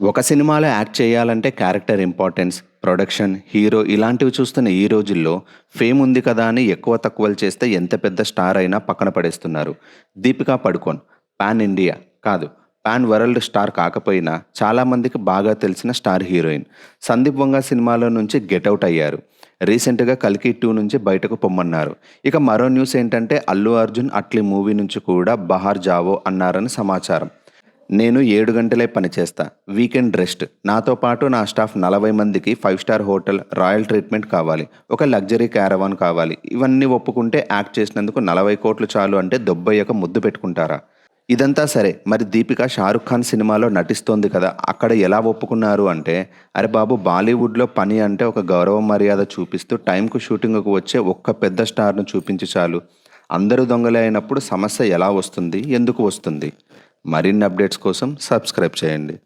ఒక సినిమాలో యాక్ట్ చేయాలంటే క్యారెక్టర్ ఇంపార్టెన్స్ ప్రొడక్షన్ హీరో ఇలాంటివి చూస్తున్న ఈ రోజుల్లో ఫేమ్ ఉంది కదా అని ఎక్కువ తక్కువలు చేస్తే ఎంత పెద్ద స్టార్ అయినా పక్కన పడేస్తున్నారు. దీపికా పడుకోన్ పాన్ ఇండియా కాదు పాన్ వరల్డ్ స్టార్ కాకపోయినా చాలామందికి బాగా తెలిసిన స్టార్ హీరోయిన్. సందీప్ వంగ సినిమాలో నుంచి గెట్అవుట్ అయ్యారు. రీసెంట్గా కల్కి టూ నుంచి బయటకు పొమ్మన్నారు. ఇక మరో న్యూస్ ఏంటంటే అల్లు అర్జున్ అట్లీ మూవీ నుంచి కూడా బహార్ జావో అన్నారని సమాచారం. నేను ఏడు గంటలే పనిచేస్తా వీకెండ్ రెస్ట్. నాతో పాటు నా స్టాఫ్ నలభై మందికి five star hotel royal treatment కావాలి. ఒక లగ్జరీ క్యారవాన్ కావాలి. ఇవన్నీ ఒప్పుకుంటే యాక్ట్ చేసినందుకు నలభై కోట్లు చాలు అంటే దొబ్బయ్యక ముద్దు పెట్టుకుంటారా? ఇదంతా సరే. మరి దీపిక షారుఖ్ ఖాన్ సినిమాలో నటిస్తోంది కదా అక్కడ ఎలా ఒప్పుకున్నారు అంటే అరే బాబు బాలీవుడ్లో పని అంటే ఒక గౌరవ మర్యాద చూపిస్తూ టైంకు షూటింగ్కు వచ్చే ఒక్క పెద్ద స్టార్ను చూపించి చాలు. అందరూ దొంగలే అయినప్పుడు సమస్య ఎలా వస్తుంది? ఎందుకు వస్తుంది? మరిన్ని అప్డేట్స్ కోసం సబ్స్క్రైబ్ చేయండి.